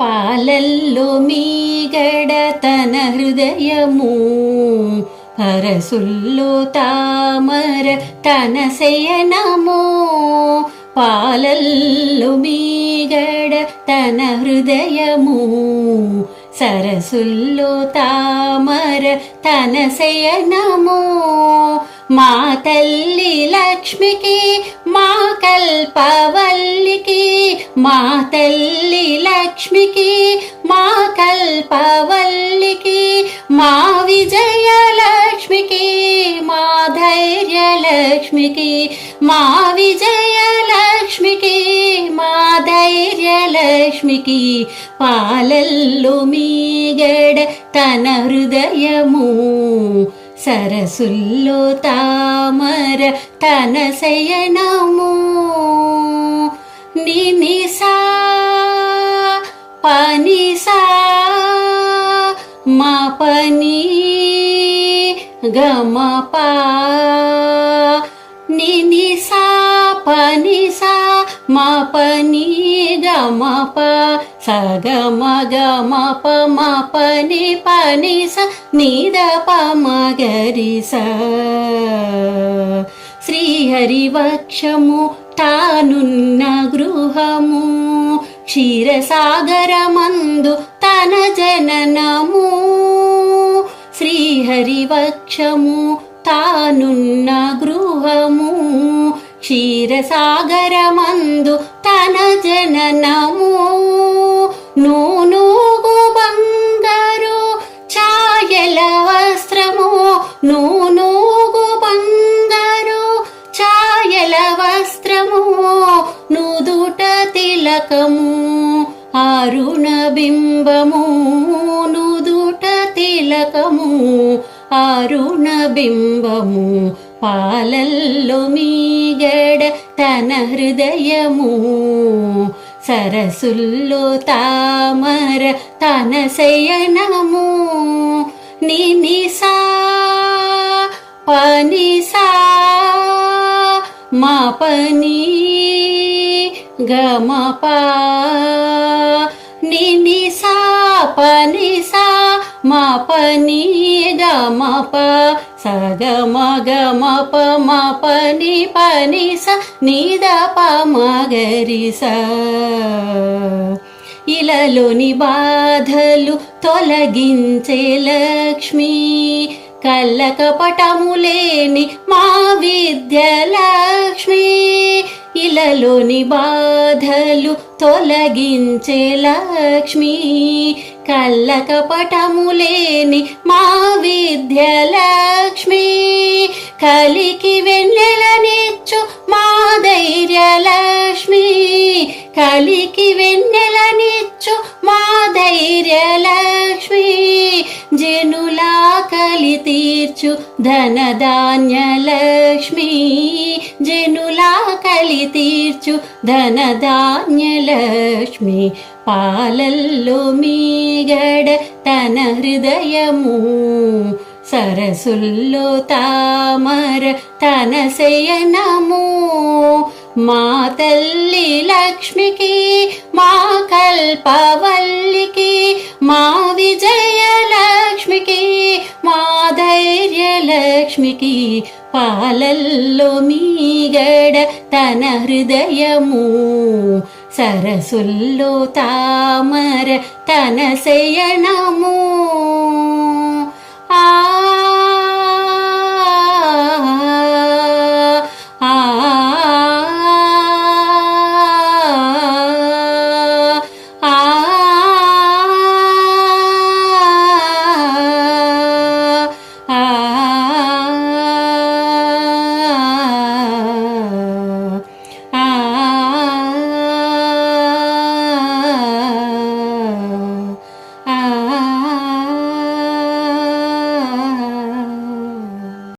పాలల్లో మీగడ తన హృదయము హరసుల్లో తామర తన శయనము. పాలల్లో మీగడ తన హృదయము సరసుల్లో తామర తన శయనము. మా తల్లి లక్ష్మికి మా కల్పవల్లికి మా తల్లి లక్ష్మికి మా కల్పవల్లికి మా విజయలక్ష్మికి మా ధైర్యలక్ష్మికి మా విజయలక్ష్మికి మా ధైర్యలక్ష్మికి పాలల్లు మీగడ తన హృదయము. సరసుల్లో తామర తన శయనము. నినిసా पनि सा मा पनि गम पा। नि सा पनि सा ग निशा निदप मगरि स। श्रीहरिवक्षमू तानु न गृहम्। క్షీరసాగరమందు తన జననము. శ్రీహరివక్షము తానున్న గృహము. క్షీరసాగరమందు తన జననము. బింబము నుదుట తిలకము అరుణ బింబము పాలల్లో మీగడ తన హృదయము. సరసుల్లో తామర తన శయనము. నినిసా పనిసా మా పని గమ పా నిని సా పని సా మా పని గమప సగమ గమప మా పని పని స నీద పమగరిస. ఇలలోని బాధలు తొలగించే లక్ష్మి కళ్ళకపటము లేని మా విద్యలక్ష్మి ఇలలోని బాధలు తొలగించే లక్ష్మి. కళ్ళకపటము లేని మా విద్యలక్ష్మి కలికి వెన్నెలనిచ్చు మా ధైర్యలక్ష్మి కలికి వెన్నెలనిచ్చు కలి తీర్చు ధనధాన్యలక్ష్మి జనులా కలి తీర్చు ధనధాన్యలక్ష్మి పాలల్లో మీగడ తన హృదయము సరసుల్లో తామర తన శయనము మా తల్లి లక్ష్మికి మా కల్పవల్లికి మా విజయలక్ష్మికి మా ధైర్యలక్ష్మికి పాలల్లో మీగడ తన హృదయము. సరసుల్లో తామర తన శయనము.